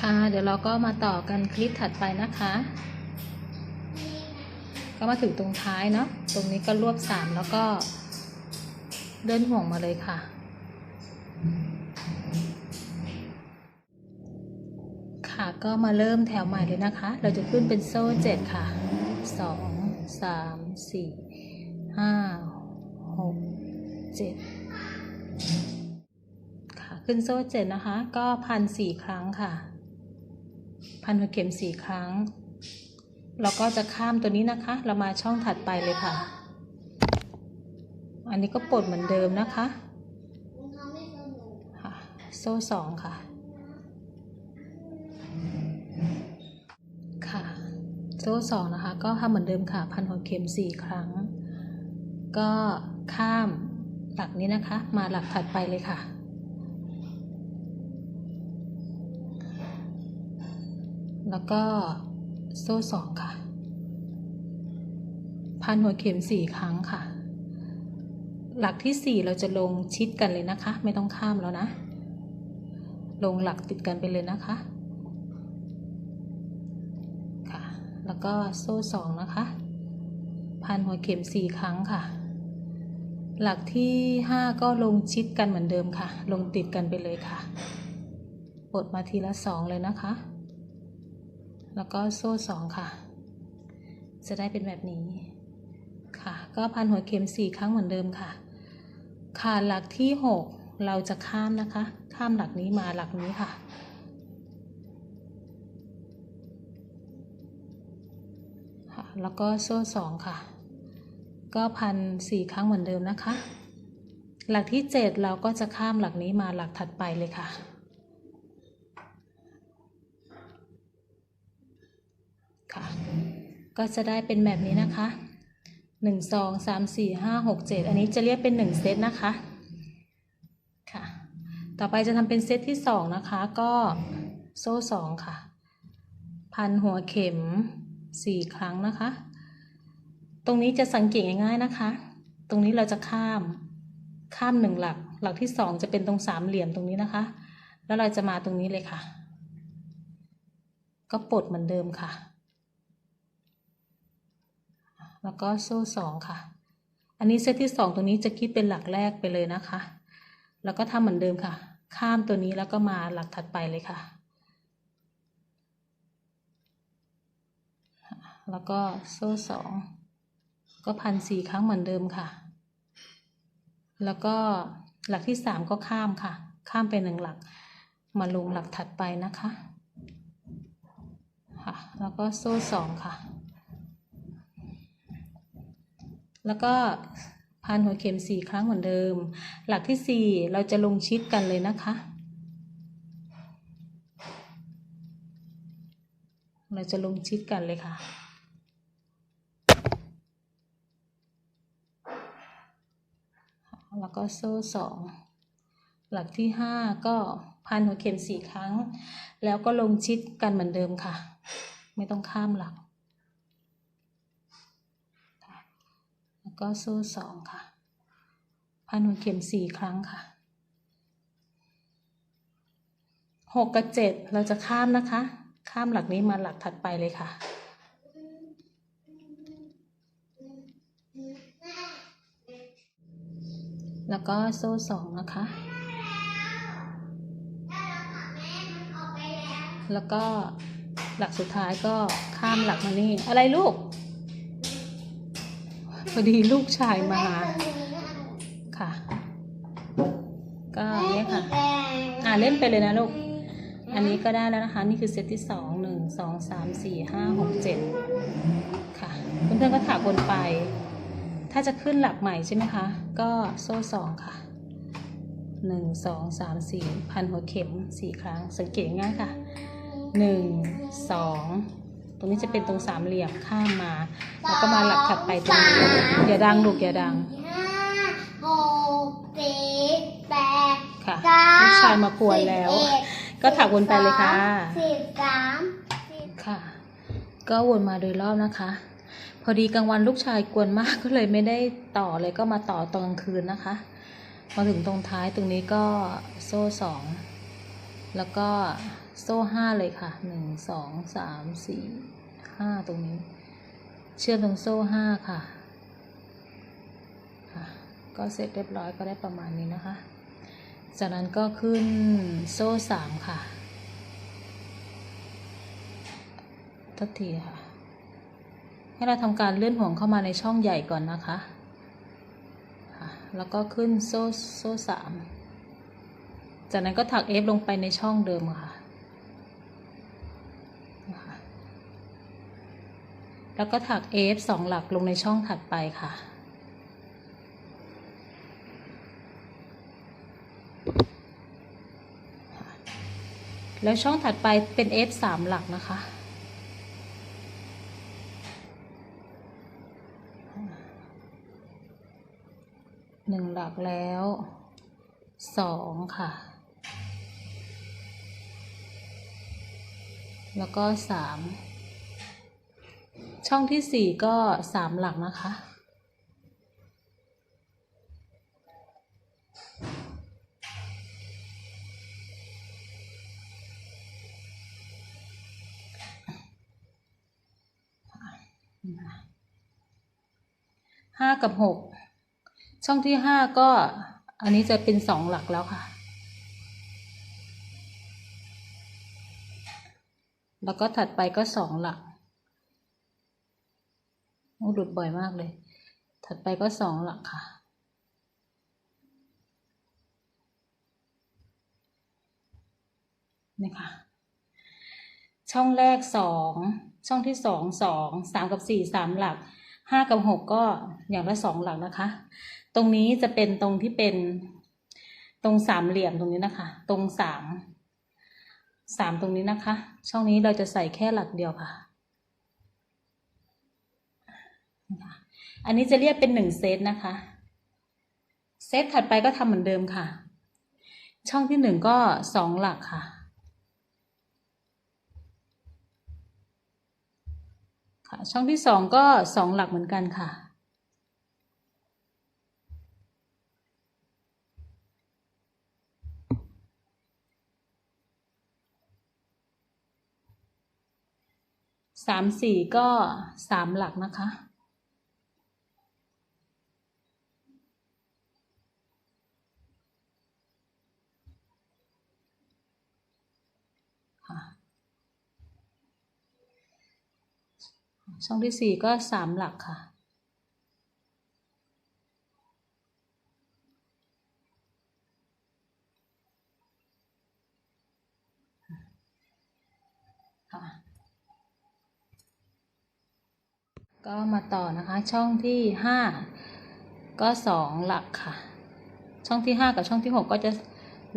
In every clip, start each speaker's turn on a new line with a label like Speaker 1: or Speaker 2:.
Speaker 1: ค่ะ เดี๋ยวเราก็มาต่อกันคลิปถัดไปนะคะ ก็มาถึงตรงท้ายเนาะ ตรงนี้ก็รวบสามแล้วก็เดินห่วงมาเลยค่ะค่ะก็มาเริ่มแถวใหม่เลยนะคะ เราจะขึ้นเป็นโซ่เจ็ดค่ะสองสามสี่ห้าหกเจ็ดค่ะ ขึ้นโซ่เจ็ดนะคะ ก็พันสี่ครั้งค่ะ พันหัวเข็มสี่ครั้ง เราก็จะข้ามตัวนี้นะคะ เรามาช่องถัดไปเลยค่ะ อันนี้ก็ปลดเหมือนเดิมนะคะค่ะโซ่สองค่ะ ค่ะ โซ่สองนะคะ ก็ทำเหมือนเดิมค่ะ พันหัวเข็มสี่ครั้ง ก็ข้ามหลักนี้นะคะ มาหลักถัดไปเลยค่ะ แล้วก็โซ่สองค่ะ พันหัวเข็มสี่ครั้งค่ะ หลักที่สี่เราจะลงชิดกันเลยนะคะ ไม่ต้องข้ามแล้วนะ ลงหลักติดกันไปเลยนะคะ ค่ะ แล้วก็โซ่สองนะคะ พันหัวเข็มสี่ครั้งค่ะ หลักที่ห้าก็ลงชิดกันเหมือนเดิมค่ะ ลงติดกันไปเลยค่ะปลดมาทีละสองเลยนะคะ แล้วก็โซ่สองค่ะ จะได้เป็นแบบนี้ค่ะ ก็พันหัวเข็มสี่ครั้งเหมือนเดิมค่ะ ค่ะหลักที่หกเราจะข้ามนะคะ ข้ามหลักนี้มาหลักนี้ค่ะแล้วก็โซ่สองค่ะ ก็พันสี่ครั้งเหมือนเดิมนะคะ หลักที่เจ็ดเราก็จะข้ามหลักนี้มาหลักถัดไปเลยค่ะ ก็จะได้เป็นแบบนี้นะคะหนึ่งสองสามสี่ห้าหกเจ็ดอันนี้จะเรียกเป็นหนึ่งเซตนะคะค่ะ ต่อไปจะทำเป็นเซตที่สองนะคะ ก็โซ่สองค่ะ พันหัวเข็มสี่ครั้งนะคะ ตรงนี้จะสังเกตง่ายๆนะคะ ตรงนี้เราจะข้ามข้ามหนึ่งหลัก หลักที่สองจะเป็นตรงสามเหลี่ยมตรงนี้นะคะ แล้วเราจะมาตรงนี้เลยค่ะ ก็ปลดเหมือนเดิมค่ะ แล้วก็โซ่สองค่ะ อันนี้เซตที่สองตรงนี้จะคิดเป็นหลักแรกไปเลยนะคะ แล้วก็ทำเหมือนเดิมค่ะ ข้ามตัวนี้แล้วก็มาหลักถัดไปเลยค่ะ แล้วก็โซ่สองก็พันสี่ครั้งเหมือนเดิมค่ะ แล้วก็หลักที่สามก็ข้ามค่ะ ข้ามไปหนึ่งหลัก มาลงหลักถัดไปนะคะ ค่ะ แล้วก็โซ่สองค่ะ แล้วก็พันหัวเข็มสี่ครั้งเหมือนเดิม หลักที่สี่เราจะลงชิดกันเลยนะคะ เราจะลงชิดกันเลยค่ะ แล้วก็โซ่สองหลักที่ห้าก็พันหัวเข็มสี่ครั้ง แล้วก็ลงชิดกันเหมือนเดิมค่ะ ไม่ต้องข้ามหลัก แล้ว ก็โซ่สองค่ะพันหัวเข็มสี่ครั้งค่ะหกกับเจ็ดเราจะข้ามนะคะ ข้ามหลักนี้มาหลักถัดไปเลยค่ะแล้วก็โซ่สองนะคะ แล้วก็หลักสุดท้ายก็ข้ามหลักมานี่ อะไรลูก อดีลูกชายมาค่ะ ก็เนี่ยค่ะ อ่าเล่นไปเลยนะลูก อันนี้ก็ได้แล้วนะคะ นี่คือเซตที่สองหนึ่งสองสามสี่ห้าหกเจ็ดค่ะเพื่อนๆก็ถากวนไป ถ้าจะขึ้นหลักใหม่ใช่ไหมคะ ก็โซ่สองค่ะหนึ่งสองสามสี่พันหัวเข็มสี่ครั้งสังเกตง่ายค่ะหนึ่งสอง ตรงนี้จะเป็นตรงสามเหลี่ยมข้ามมา แล้วก็มาหลักถัดไปตรงนี้อย่าดังลูกอย่าดัง
Speaker 2: ห้าหกเจ็ดแปด
Speaker 1: ค่ะ
Speaker 2: เก้า
Speaker 1: ลูกชายมากวนแล้ว
Speaker 2: สิบเอ็ด
Speaker 1: ก็ถักวนไปเลยค่ะ
Speaker 2: สิบสามสิบ
Speaker 1: ค่ะ ก็วนมาโดยรอบนะคะ พอดีกลางวันลูกชายกวนมากก็เลยไม่ได้ต่อเลยก็มาต่อตอนกลางคืนนะคะ มาถึงตรงท้ายตรงนี้ก็โซ่สองแล้วก็ โซ่ห้าเลยค่ะหนึ่งสองสามสี่ห้าตรงนี้ เชื่อมตรงโซ่ห้าค่ะค่ะ ก็เสร็จเรียบร้อยก็ได้ประมาณนี้นะคะ จากนั้นก็ขึ้นโซ่สามค่ะทักทีค่ะ ให้เราทำการเลื่อนห่วงเข้ามาในช่องใหญ่ก่อนนะคะค่ะแล้วก็ขึ้นโซ่โซ่สามจากนั้นก็ถักเอฟลงไปในช่องเดิมค่ะ แล้วก็ถักเอฟสองหลักลงในช่องถัดไปค่ะ แล้วช่องถัดไปเป็น F สามหลักนะคะ หนึ่งหลักแล้วสองค่ะ แล้วก็สาม ช่องที่สี่ก็สามหลักนะคะ ห้ากับหก ช่องที่ห้าก็ อันนี้จะเป็นสองหลักแล้วค่ะ แล้วก็ถัดไปก็สองหลัก หลุดบ่อยมากเลย ถัดไปก็สองหลักค่ะ นี่ค่ะ ช่องแรกสอง ช่องที่สองสอง สามกับสี่สามหลัก ห้ากับหกก็อย่างละสองหลักนะคะ ตรงนี้จะเป็นตรงที่เป็นตรงสามเหลี่ยมตรงนี้นะคะ ตรงสามสามตรงนี้นะคะ ช่องนี้เราจะใส่แค่หลักเดียวค่ะนะคะ อันนี้จะเรียกเป็นหนึ่งเซตนะคะ เซตถัดไปก็ทำเหมือนเดิมค่ะ ช่องที่หนึ่งก็สองหลักค่ะ ค่ะ ช่องที่สองก็สองหลักเหมือนกันค่ะสามสี่ก็สามหลักนะคะค่ะ ช่องที่สี่ก็สามหลักค่ะค่ะ ก็มาต่อนะคะช่องที่ห้าก็สองหลักค่ะ ช่องที่ห้ากับช่องที่หกก็จะ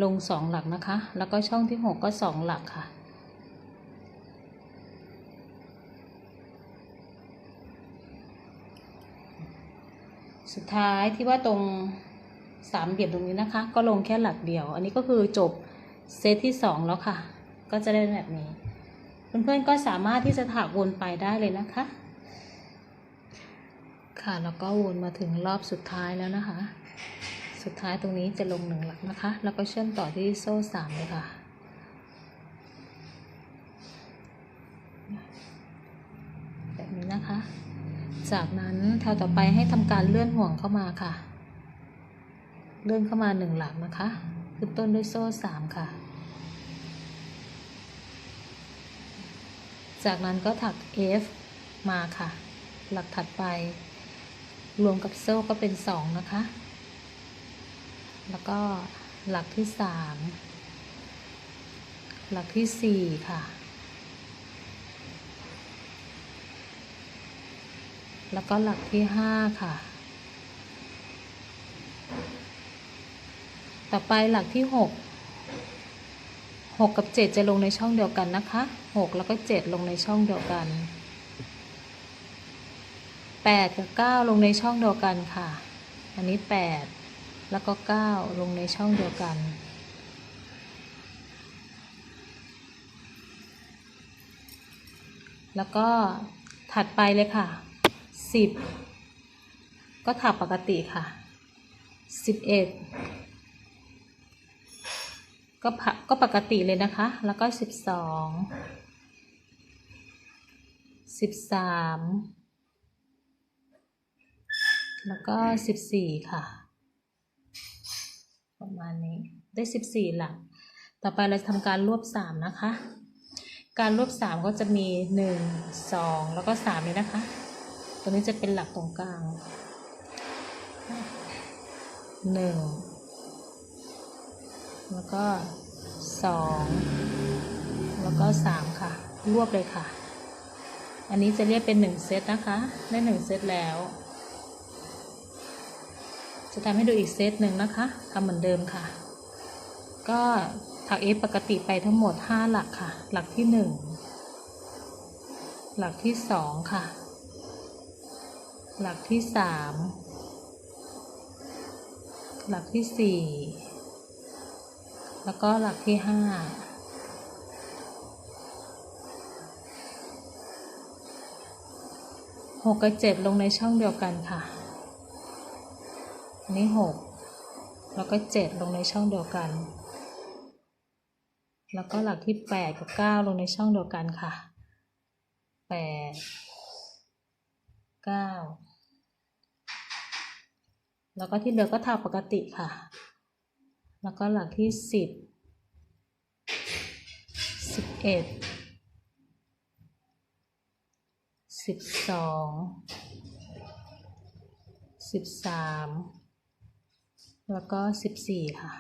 Speaker 1: ลงสองหลักนะคะ แล้วก็ช่องที่หกก็สองหลักค่ะ สุดท้ายที่ว่าตรงสามเหลี่ยมตรงนี้นะคะ ก็ลงแค่หลักเดียว อันนี้ก็คือจบเซตที่สองแล้วค่ะ ก็จะได้แบบนี้ เพื่อนๆก็สามารถที่จะถักวนไปได้เลยนะคะ ค่ะแล้วก็วนมาถึงรอบสุดท้ายแล้วนะคะ สุดท้ายตรงนี้จะลงหนึ่งหลักนะคะ แล้วก็เชื่อมต่อที่โซ่สามเลยค่ะ แบบนี้นะคะ จากนั้นแถวต่อไปให้ทำการเลื่อนห่วงเข้ามาค่ะ เลื่อนเข้ามาหนึ่งหลักนะคะขึ้นต้นด้วยโซ่สามค่ะ จากนั้นก็ถัก F มาค่ะ หลักถัดไป รวมกับโซ่ก็เป็นสองนะคะ แล้วก็หลักที่สามหลักที่สี่ค่ะ แล้วก็หลักที่ห้าค่ะ ต่อไปหลักที่หกหกกับเจ็ดจะลงในช่องเดียวกันนะคะหกแล้วก็เจ็ดลงในช่องเดียวกันแปดกับเก้าลงในช่องเดียวกันค่ะ อันนี้แปดแล้วก็เก้าลงในช่องเดียวกันแล้วก็ถัดไปเลยค่ะ สิบก็ถักปกติค่ะสิบเอ็ดก็พะก็ปกติเลยนะคะ แล้วก็สิบสองสิบสามแล้วก็สิบสี่ค่ะ ประมาณนี้ได้สิบสี่หลัก ต่อไปเราทำการรวบสามนะคะ การรวบสามก็จะมีหนึ่งสองแล้วก็สามนี้นะคะ ตัวนี้จะเป็นหลักตรงกลางหนึ่งแล้วก็สองแล้วก็สามค่ะ รวบเลยค่ะ อันนี้จะเรียกเป็นหนึ่งเซตนะคะ ได้หนึ่งเซตแล้ว จะทำให้ดูอีกเซตหนึ่งนะคะทำเหมือนเดิมค่ะ ก็ถักเอฟปกติไปทั้งหมดห้าหลักค่ะ หลักที่หนึ่งหลักที่สองค่ะ หลักที่สามหลักที่สี่แล้วก็หลักที่ห้าหกกับเจ็ดลงในช่องเดียวกันค่ะ อันนี้หกแล้วก็เจ็ดลงในช่องเดียวกัน แล้วก็หลักที่แปดกับเก้าลงในช่องเดียวกันค่ะแปด เก้าแล้วก็ที่เหลือก็ถักปกติค่ะ แล้วก็หลักที่สิบสิบเอ็ดสิบสองสิบสามแล้วก็สิบสี่ค่ะ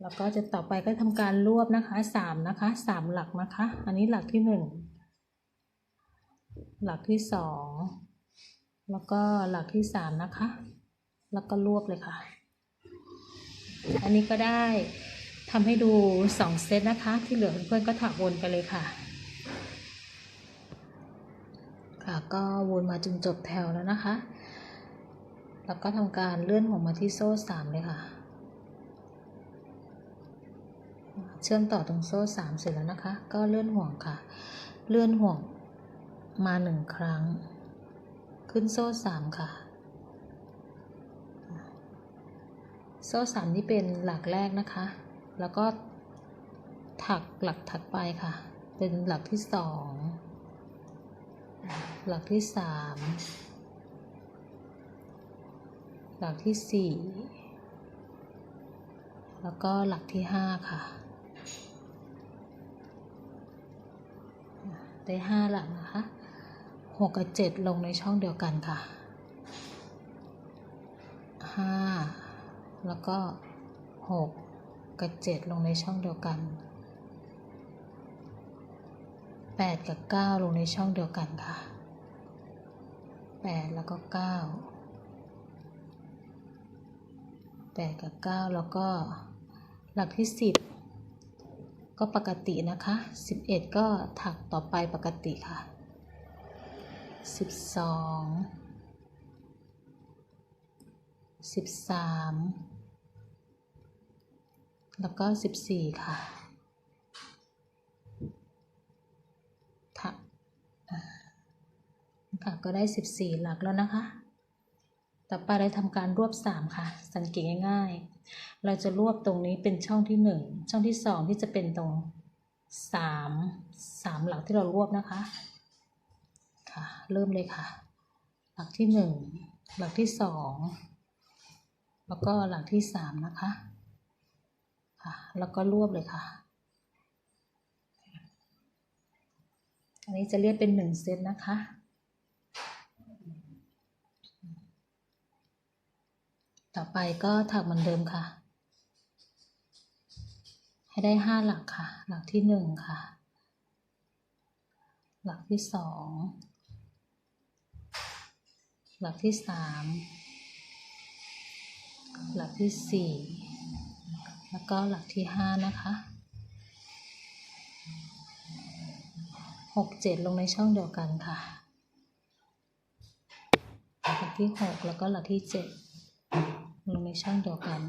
Speaker 1: แล้วก็จะต่อไปก็ทำการรวบนะคะสามนะคะสามหลักนะคะ อันนี้หลักที่หนึ่ง หลักที่สองแล้วก็หลักที่สามนะคะ แล้วก็รวบเลยค่ะ อันนี้ก็ได้ทำให้ดูสองเซตนะคะ ที่เหลือเพื่อนๆก็ถักวนไปเลยค่ะ ค่ะก็วนมาจนจบแถวแล้วนะคะ แล้วก็ทำการเลื่อนห่วงมาที่โซ่สามเลยค่ะ เชื่อมต่อตรงโซ่สามเสร็จแล้วนะคะ ก็เลื่อนห่วงค่ะ เลื่อนห่วง มาหนึ่งครั้ง ขึ้นโซ่สามค่ะ โซ่สามนี่เป็นหลักแรกนะคะ แล้วก็ถักหลักถัดไปค่ะ เป็นหลักที่สองหลักที่สามหลักที่สี่แล้วก็หลักที่ห้าค่ะ ได้ห้าหลักนะคะ หกกับเจ็ดลงในช่องเดียวกันค่ะห้าแล้วก็หกกับเจ็ดลงในช่องเดียวกันแปดกับเก้าลงในช่องเดียวกันค่ะแปดแล้วก็เก้าแปดกับเก้าแล้วก็หลักที่สิบก็ปกตินะคะสิบเอ็ดก็ถักต่อไปปกติค่ะ สิบสองสิบสามแล้วก็สิบสี่ค่ะถักอ่าค่ะ ก็ได้สิบสี่หลักแล้วนะคะ ต่อไปเราทำการรวบสามค่ะ สังเกตง่ายๆ เราจะรวบตรงนี้เป็นช่องที่หนึ่ง ช่องที่สองที่จะเป็นตรงสามสามหลักที่เรารวบนะคะ ค่ะ เริ่มเลยค่ะ หลักที่หนึ่งหลักที่สองแล้วก็หลักที่สามนะคะค่ะแล้วก็รวบเลยค่ะ อันนี้จะเรียกเป็นหนึ่งเซตนะคะต่อไปก็ถักเหมือนเดิมค่ะ ให้ได้ห้าหลักค่ะ หลักที่หนึ่งค่ะ หลักที่สอง หลักที่สามหลักที่สี่แล้วก็หลักที่ห้านะคะหกเจ็ดลงในช่องเดียวกันค่ะ หลักที่หกแล้วก็หลักที่เจ็ดลงในช่องเดียวกัน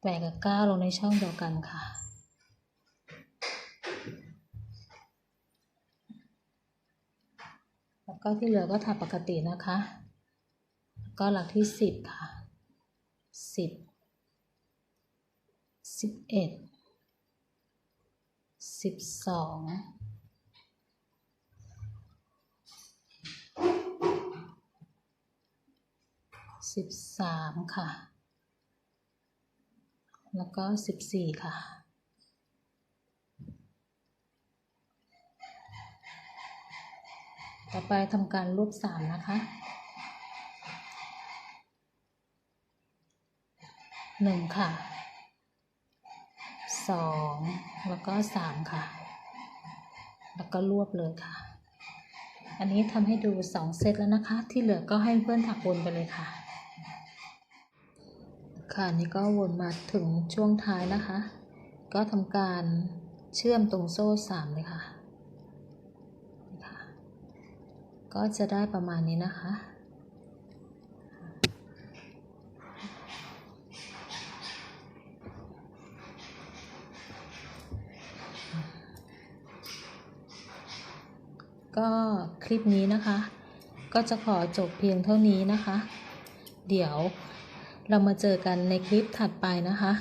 Speaker 1: แปดกับเก้าลงในช่องเดียวกันค่ะ แล้ว ก็ที่เหลือก็ถักปกตินะคะ ก็หลักที่สิบค่ะสิบสิบเอ็ดสิบสองสิบสามค่ะ แล้วก็สิบสี่ค่ะ ต่อไปทำการรูปสามนะคะหนึ่งค่ะสองแล้วก็สามค่ะ แล้วก็รวบเลยค่ะ อันนี้ทำให้ดูสองเซตแล้วนะคะ ที่เหลือก็ให้เพื่อนถักวนไปเลยค่ะ ค่ะนี่ก็วนมาถึงช่วงท้ายนะคะ ก็ทำการเชื่อมตรงโซ่สามเลยค่ะนี่ค่ะ ก็จะได้ประมาณนี้นะคะ ก็คลิปนี้นะคะ ก็จะขอจบเพียงเท่านี้นะคะ เดี๋ยวเรามาเจอกันในคลิปถัดไปนะคะ